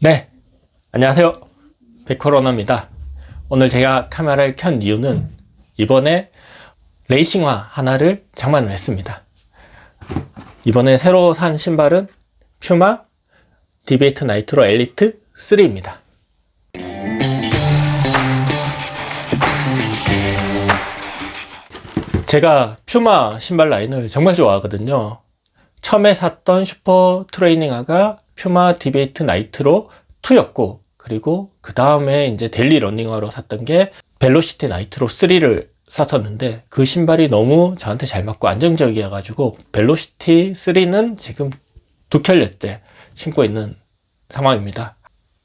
네, 안녕하세요. 백호러너입니다. 오늘 제가 카메라를 켠 이유는 이번에 레이싱화 하나를 장만을 했습니다. 이번에 새로 산 신발은 퓨마 디베이트 나이트로 엘리트 3입니다. 제가 퓨마 신발 라인을 정말 좋아하거든요. 처음에 샀던 슈퍼 트레이닝화가 퓨마 디베이트 나이트로 2였고, 그리고 그 다음에 이제 데일리 러닝화로 샀던 게 벨로시티 나이트로 3를 샀었는데, 그 신발이 너무 저한테 잘 맞고 안정적이어가지고, 벨로시티 3는 지금 두 켤레째 신고 있는 상황입니다.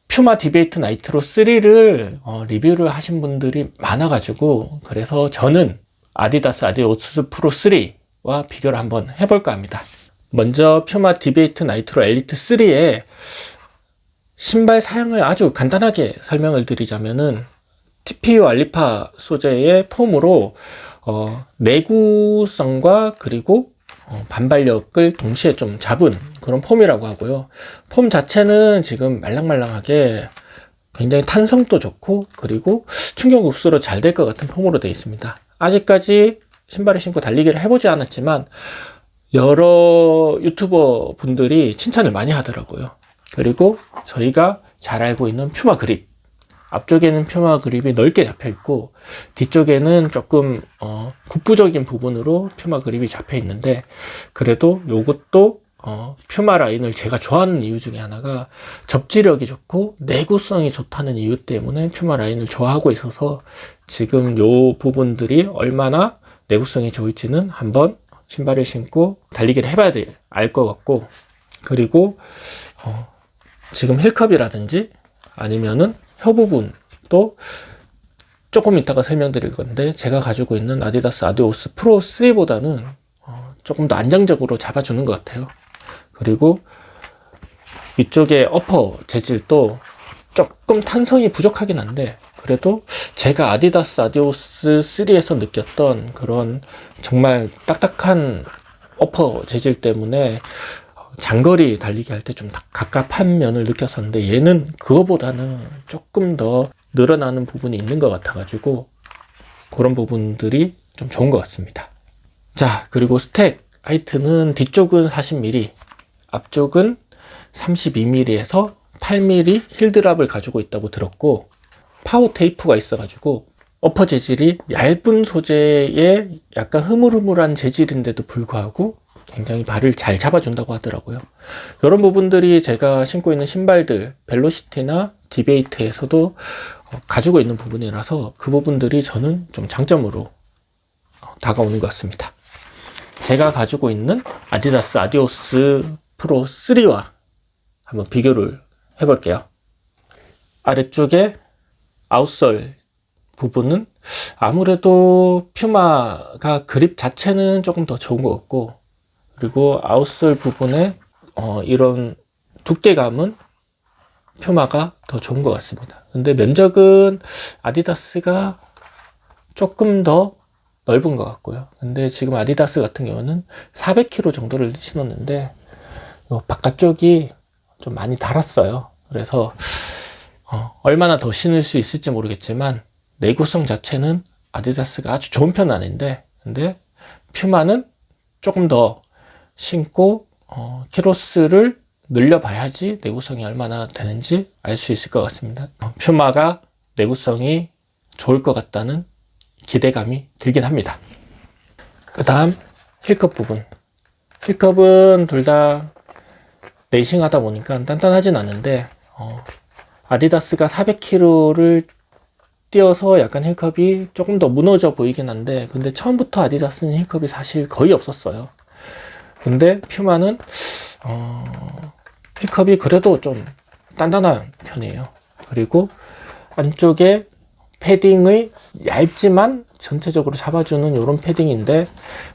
퓨마 디베이트 나이트로 3를 어, 리뷰를 하신 분들이 많아가지고, 그래서 저는 아디다스 아디오스 프로 3와 비교를 한번 해볼까 합니다. 먼저 퓨마 디베이트 나이트로 엘리트 3의 신발 사양을 아주 간단하게 설명을 드리자면은 TPU 알리파 소재의 폼으로 어, 내구성과 그리고 어, 반발력을 동시에 좀 잡은 그런 폼이라고 하고요. 폼 자체는 지금 말랑말랑하게 굉장히 탄성도 좋고 그리고 충격 흡수로 잘 될 것 같은 폼으로 되어 있습니다. 아직까지 신발을 신고 달리기를 해보지 않았지만 여러 유튜버 분들이 칭찬을 많이 하더라고요. 그리고 저희가 잘 알고 있는 퓨마 그립. 앞쪽에는 퓨마 그립이 넓게 잡혀 있고 뒤쪽에는 조금 어, 국부적인 부분으로 퓨마 그립이 잡혀 있는데 그래도 요것도 어, 퓨마 라인을 제가 좋아하는 이유 중에 하나가 접지력이 좋고 내구성이 좋다는 이유 때문에 퓨마 라인을 좋아하고 있어서 지금 요 부분들이 얼마나 내구성이 좋을지는 한번 신발을 신고 달리기를 해봐야 돼 알 것 같고 그리고 어, 지금 힐컵이라든지 아니면은 혀 부분도 조금 이따가 설명드릴 건데 제가 가지고 있는 아디다스 아디오스 프로 3보다는 어, 조금 더 안정적으로 잡아주는 것 같아요. 그리고 위쪽에 어퍼 재질도 조금 탄성이 부족하긴 한데 그래도 제가 아디다스 아디오스 3에서 느꼈던 그런 정말 딱딱한 어퍼 재질 때문에 장거리 달리기 할 때 좀 갑갑한 면을 느꼈었는데 얘는 그거보다는 조금 더 늘어나는 부분이 있는 것 같아가지고 그런 부분들이 좀 좋은 것 같습니다. 자 그리고 스택 하이트는 뒤쪽은 40mm 앞쪽은 32mm에서 8mm 힐드랍을 가지고 있다고 들었고 파워 테이프가 있어가지고 어퍼 재질이 얇은 소재의 약간 흐물흐물한 재질인데도 불구하고 굉장히 발을 잘 잡아준다고 하더라고요. 이런 부분들이 제가 신고 있는 신발들 벨로시티나 디베이트에서도 어, 가지고 있는 부분이라서 그 부분들이 저는 좀 장점으로 어, 다가오는 것 같습니다. 제가 가지고 있는 아디다스 아디오스 프로 3와 한번 비교를 해볼게요. 아래쪽에 아웃솔 부분은 아무래도 퓨마가 그립 자체는 조금 더 좋은 것 같고 그리고 아웃솔 부분에 어, 이런 두께감은 퓨마가 더 좋은 것 같습니다. 근데 면적은 아디다스가 조금 더 넓은 것 같고요. 근데 지금 아디다스 같은 경우는 400kg 정도를 신었는데 바깥쪽이 좀 많이 달았어요. 그래서 어, 얼마나 더 신을 수 있을지 모르겠지만 내구성 자체는 아디다스가 아주 좋은 편은 아닌데 근데 퓨마는 조금 더 신고 어, 키로스를 늘려봐야지 내구성이 얼마나 되는지 알 수 있을 것 같습니다. 어, 퓨마가 내구성이 좋을 것 같다는 기대감이 들긴 합니다. 그 다음 힐컵 부분. 힐컵은 둘 다 레이싱 하다 보니까 단단하진 않은데 어, 아디다스가 400km를 뛰어서 약간 힐컵이 조금 더 무너져 보이긴 한데 근데 처음부터 아디다스는 힐컵이 사실 거의 없었어요. 근데 퓨마는 어, 힐컵이 그래도 좀 단단한 편이에요. 그리고 안쪽에 패딩의 얇지만 전체적으로 잡아주는 이런 패딩인데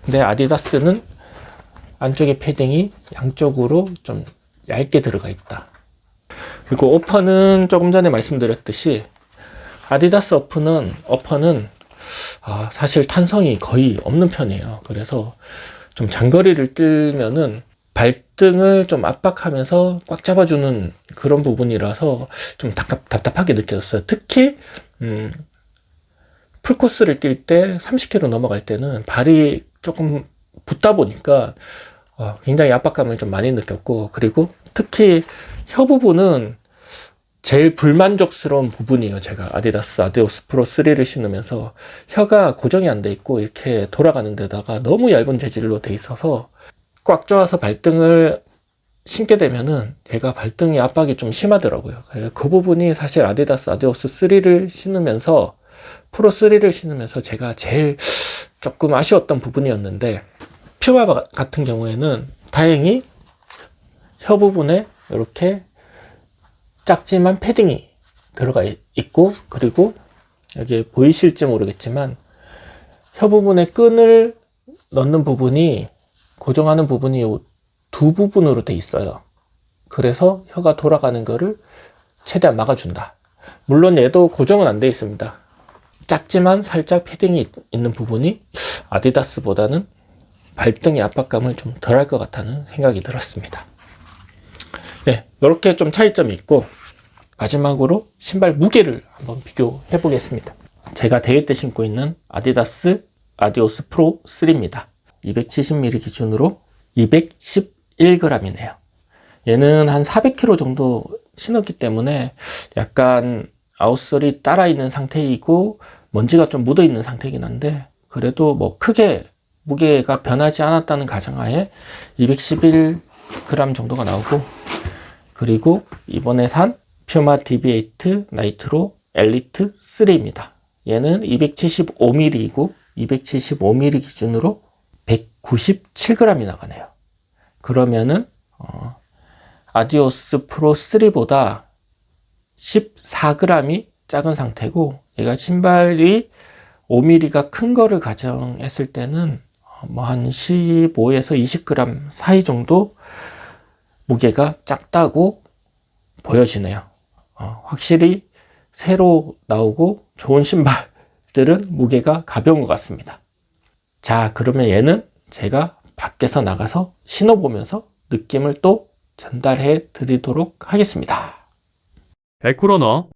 근데 아디다스는 안쪽에 패딩이 양쪽으로 좀 얇게 들어가 있다. 그리고 오퍼는 조금 전에 말씀드렸듯이 아디다스 어프는 어퍼는 아, 사실 탄성이 거의 없는 편이에요. 그래서 좀 장거리를 뛰면은 발등을 좀 압박하면서 꽉 잡아주는 그런 부분이라서 좀 답답, 답답하게 느껴졌어요. 특히 음, 풀코스를 뛸 때 30km 넘어갈 때는 발이 조금 붙다 보니까 어, 굉장히 압박감을 좀 많이 느꼈고 그리고 특히 혀 부분은 제일 불만족스러운 부분이에요. 제가 아디다스 아디오스 프로 3를 신으면서 혀가 고정이 안 돼 있고 이렇게 돌아가는 데다가 너무 얇은 재질로 돼 있어서 꽉 조아서 발등을 신게 되면은 얘가 발등이 압박이 좀 심하더라고요. 그 부분이 사실 아디다스 아디오스 3를 신으면서 프로 3를 신으면서 제가 제일 조금 아쉬웠던 부분이었는데 퓨마 같은 경우에는 다행히 혀 부분에 이렇게 작지만 패딩이 들어가 있- 있고 그리고 여기 보이실지 모르겠지만 혀 부분에 끈을 넣는 부분이 고정하는 부분이 요두 부분으로 돼 있어요. 그래서 혀가 돌아가는 거를 최대한 막아준다. 물론 얘도 고정은 안 돼 있습니다. 작지만 살짝 패딩이 있- 있는 부분이 아디다스보다는 발등의 압박감을 좀 덜 할 것 같다는 생각이 들었습니다. 네, 이렇게 좀 차이점이 있고 마지막으로 신발 무게를 한번 비교해 보겠습니다. 제가 대회 때 신고 있는 아디다스 아디오스 프로 3입니다. 270mm 기준으로 211g이네요. 얘는 한 400kg 정도 신었기 때문에 약간 아웃솔이 따라 있는 상태이고 먼지가 좀 묻어 있는 상태이긴 한데 그래도 뭐 크게 무게가 변하지 않았다는 가정하에 211g 정도가 나오고 그리고 이번에 산 퓨마 DB8 나이트로 엘리트 3입니다. 얘는 275mm이고 275mm 기준으로 197g이 나가네요. 그러면은 어, 아디오스 프로 3보다 14g이 작은 상태고 얘가 신발이 5mm가 큰 거를 가정했을 때는 뭐 한 15에서 20g 사이 정도 무게가 작다고 보여지네요. 어, 확실히 새로 나오고 좋은 신발들은 무게가 가벼운 것 같습니다. 자, 그러면 얘는 제가 밖에서 나가서 신어보면서 느낌을 또 전달해 드리도록 하겠습니다. 에코러너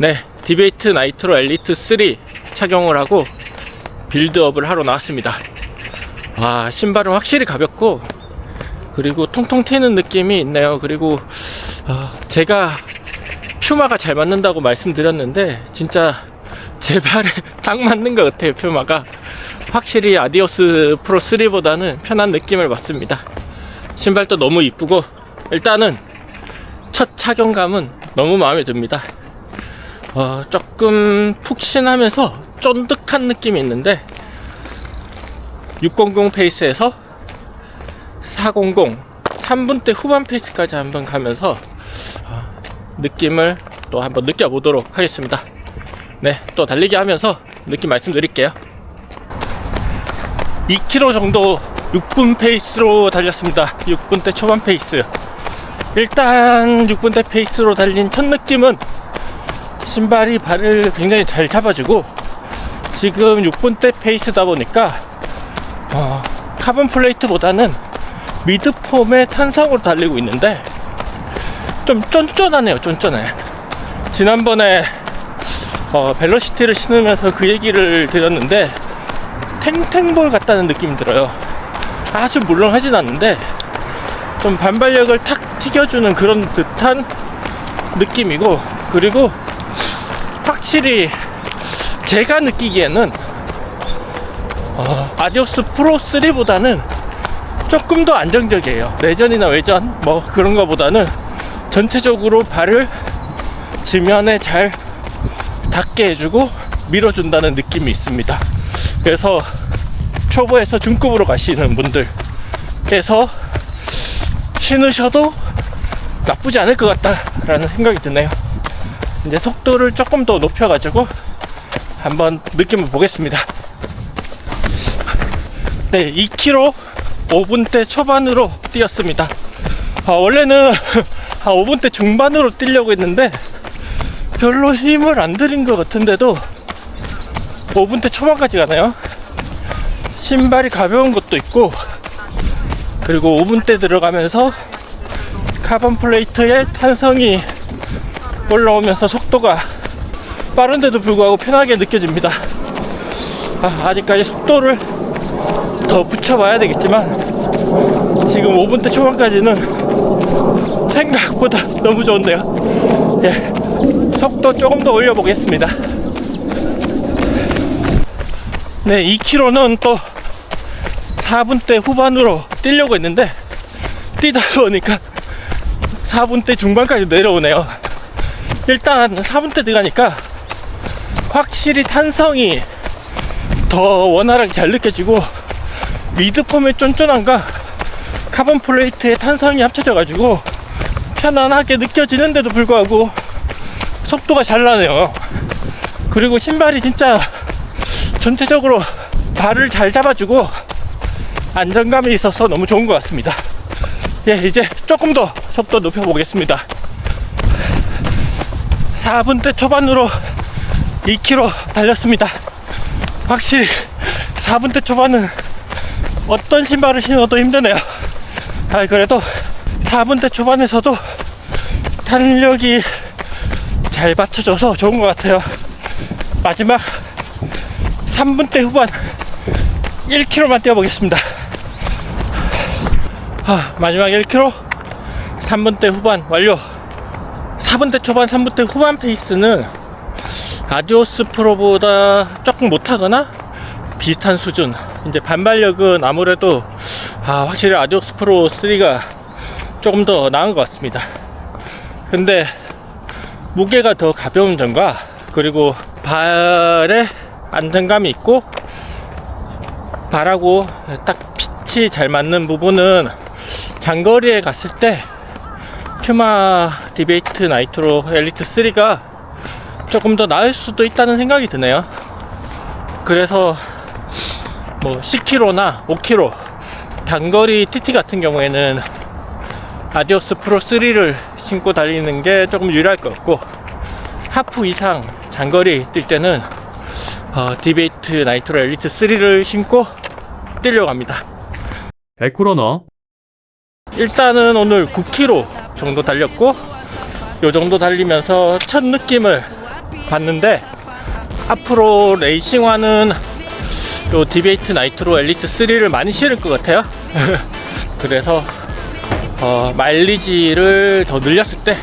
네, 디베이트 나이트로 엘리트 3 착용을 하고 빌드업을 하러 나왔습니다. 와, 신발은 확실히 가볍고 그리고 통통 튀는 느낌이 있네요. 그리고 아, 제가 퓨마가 잘 맞는다고 말씀드렸는데 진짜 제 발에 딱 맞는 것 같아요. 퓨마가 확실히 아디오스 프로 3보다는 편한 느낌을 받습니다. 신발도 너무 이쁘고 일단은 첫 착용감은 너무 마음에 듭니다. 어, 조금 푹신하면서 쫀득한 느낌이 있는데 600 페이스에서 400 3분대 후반 페이스까지 한번 가면서 어, 느낌을 또 한번 느껴보도록 하겠습니다. 네, 또 달리기 하면서 느낌 말씀드릴게요. 2km 정도 6분 페이스로 달렸습니다. 6분대 초반 페이스. 일단 6분대 페이스로 달린 첫 느낌은 신발이 발을 굉장히 잘 잡아주고 지금 6분대 페이스다 보니까 어, 카본 플레이트보다는 미드폼의 탄성으로 달리고 있는데 좀 쫀쫀하네요 쫀쫀해. 지난번에 어, 벨로시티를 신으면서 그 얘기를 드렸는데 탱탱볼 같다는 느낌이 들어요. 아주 물렁하진 않는데 좀 반발력을 탁 튀겨주는 그런 듯한 느낌이고 그리고 확실히 제가 느끼기에는 어, 아디오스 프로 3보다는 조금 더 안정적이에요. 내전이나 외전 뭐 그런 거보다는 전체적으로 발을 지면에 잘 닿게 해주고 밀어준다는 느낌이 있습니다. 그래서 초보에서 중급으로 가시는 분들께서 신으셔도 나쁘지 않을 것 같다라는 생각이 드네요. 이제 속도를 조금 더 높여가지고 한번 느낌을 보겠습니다. 네, 2km 5분대 초반으로 뛰었습니다. 아, 원래는 한 5분대 중반으로 뛰려고 했는데 별로 힘을 안 들인 것 같은데도 5분대 초반까지 가나요? 신발이 가벼운 것도 있고 그리고 5분대 들어가면서 카본 플레이트의 탄성이 올라오면서 속도가 빠른데도 불구하고 편하게 느껴집니다. 아, 아직까지 속도를 더 붙여봐야 되겠지만 지금 5분대 초반까지는 생각보다 너무 좋은데요. 예, 속도 조금 더 올려보겠습니다. 네, 2km는 또 4분대 후반으로 뛰려고 했는데 뛰다 보니까 4분대 중반까지 내려오네요. 일단 4분대 들어가니까 확실히 탄성이 더 원활하게 잘 느껴지고 미드폼의 쫀쫀함과 카본 플레이트의 탄성이 합쳐져가지고 편안하게 느껴지는데도 불구하고 속도가 잘 나네요. 그리고 신발이 진짜 전체적으로 발을 잘 잡아주고 안정감이 있어서 너무 좋은 것 같습니다. 예, 이제 조금 더 속도 높여보겠습니다. 4분대 초반으로 2km 달렸습니다. 확실히 4분대 초반은 어떤 신발을 신어도 힘드네요. 아, 그래도 4분대 초반에서도 탄력이 잘 받쳐줘서 좋은 것 같아요. 마지막 3분대 후반 1km만 뛰어보겠습니다. 아, 마지막 1km 3분대 후반 완료. 4분대 초반, 3분대 후반 페이스는 아디오스 프로보다 조금 못하거나 비슷한 수준. 이제 반발력은 아무래도 아, 확실히 아디오스 프로 3가 조금 더 나은 것 같습니다. 근데 무게가 더 가벼운 점과 그리고 발에 안정감이 있고 발하고 딱 핏이 잘 맞는 부분은 장거리에 갔을 때 퓨마 디베이트 나이트로 엘리트 3가 조금 더 나을 수도 있다는 생각이 드네요. 그래서 뭐 10km나 5km 단거리 TT 같은 경우에는 아디오스 프로 3를 신고 달리는 게 조금 유리할 것 같고 하프 이상 장거리 뛸 때는 어, 디베이트 나이트로 엘리트 3를 신고 뛰려고 합니다. 에코러너, 일단은 오늘 9km 정도 달렸고 요 정도 달리면서 첫 느낌을 봤는데 앞으로 레이싱화는 요 디베이트 나이트로 엘리트 3를 많이 실을 것 같아요. 그래서 어, 마일리지를 더 늘렸을 때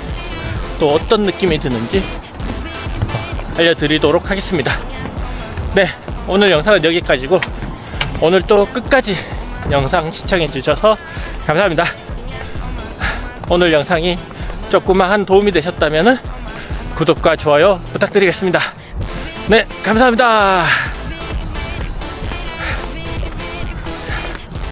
또 어떤 느낌이 드는지 어, 알려드리도록 하겠습니다. 네 오늘 영상은 여기까지고 오늘 또 끝까지 영상 시청해 주셔서 감사합니다 오늘 영상이 조그마한 도움이 되셨다면 구독과 좋아요 부탁드리겠습니다. 네, 감사합니다.